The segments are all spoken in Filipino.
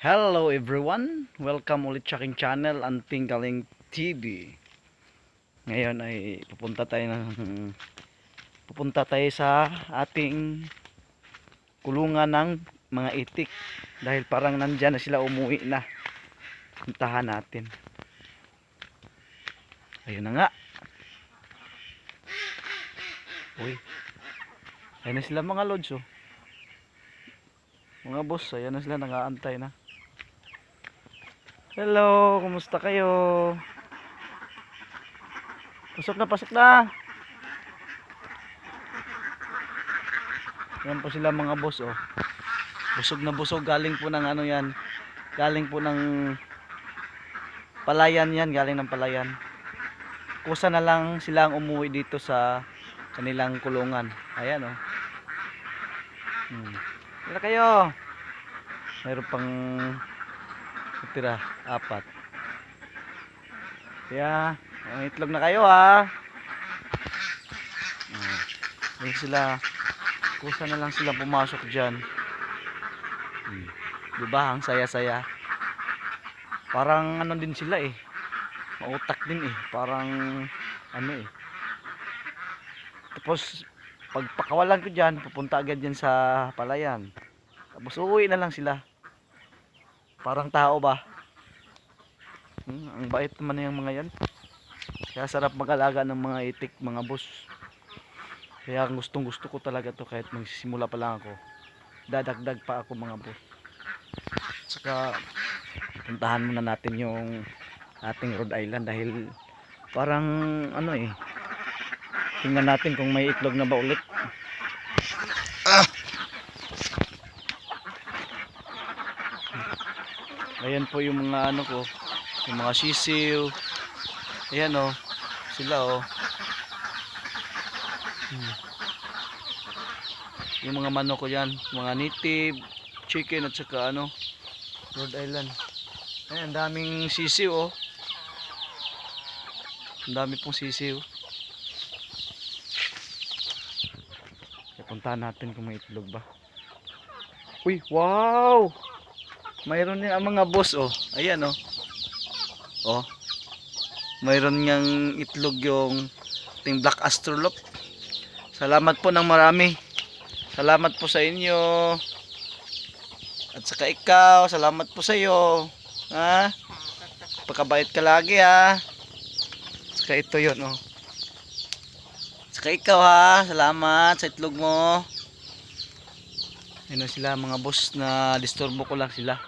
Hello everyone! Welcome ulit sa aking channel, Anting Galing TV. Ngayon ay pupunta tayo ng pupunta tayo sa ating kulungan ng mga itik dahil parang nandyan na sila umuwi na. Puntahan natin. Ayun na nga. Uy. Ayun na sila mga lods oh. Mga boss, ayan na sila nag-aantay na. Hello, kumusta kayo? Pasok na, pasok na. Yan po sila mga boss, oh. Busog na busog, galing po ng ano yan. Galing po ng palayan yan, galing ng palayan. Kusa na lang sila ang umuwi dito sa kanilang kulungan. Ayan, oh. Hmm. Tira kayo. Mayroon pang tira, apat. Kaya, ang itlog na kayo ha. Ayun sila. Kusa na lang sila pumasok dyan. Hmm. Diba? Ang saya-saya. Parang ano din sila eh. Mautak din eh. Parang ano eh. Tapos pag pakawalan ko dyan, pupunta agad dyan sa palayan. Tapos uuwi na lang sila. Parang tao ba? Hmm, ang bait naman yung mga yan. Kaya sarap mag-alaga ng mga itik, mga boss. Kaya gustong gusto ko talaga to kahit magsisimula pa lang ako. Dadagdag pa ako mga boss. Saka puntahan muna natin yung ating Rhode Island dahil parang ano eh tingnan natin kung may itlog na ba ulit ayan po yung mga ano ko yung mga sisiw. Ayan o sila o Hmm. yung mga manok ko yan mga native chicken at saka ano Rhode Island. Ayan daming sisiw o ang dami pong sisiw. Puntahan natin kung may itlog ba. Uy wow mayroon din ang mga boss oh. Ayan oh. Oh. Mayroon niyang itlog yung ting black astrolop. Salamat po ng marami. Salamat po sa inyo. At saka ikaw salamat po sa iyo. Ha? Pagkabait ka lagi ha? Saka ito yun oh. Saka ikaw ha? Salamat sa itlog mo Na sila mga boss na disturbo ko lang sila.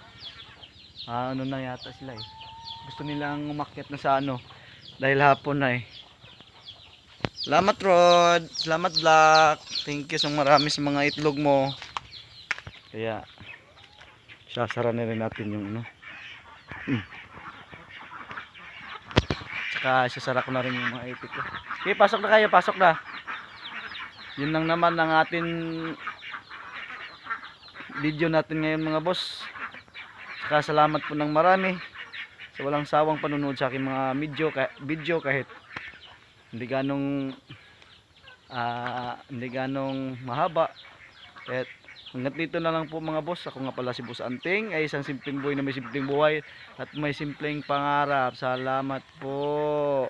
Ah, ano na yata sila eh. Gusto nilang umakyat na sa ano. Dahil hapon na eh. Salamat Rod. Salamat Black. Thank you so marami sa mga itlog mo. Kaya sasara na rin natin yung ano. Hmm. Tsaka sasara ko na rin yung mga itik ko. Okay, pasok na kayo. Pasok na. Yun lang naman ang atin video natin ngayon mga boss. Saka salamat po ng marami sa walang sawang panunood sa aking mga video, video kahit hindi ganong ah, hindi ganong mahaba. Kahit hanggang dito na lang po mga boss ako nga pala si Boss Anting ay isang simpleng boy na may simpleng buhay at may simpleng pangarap. Salamat po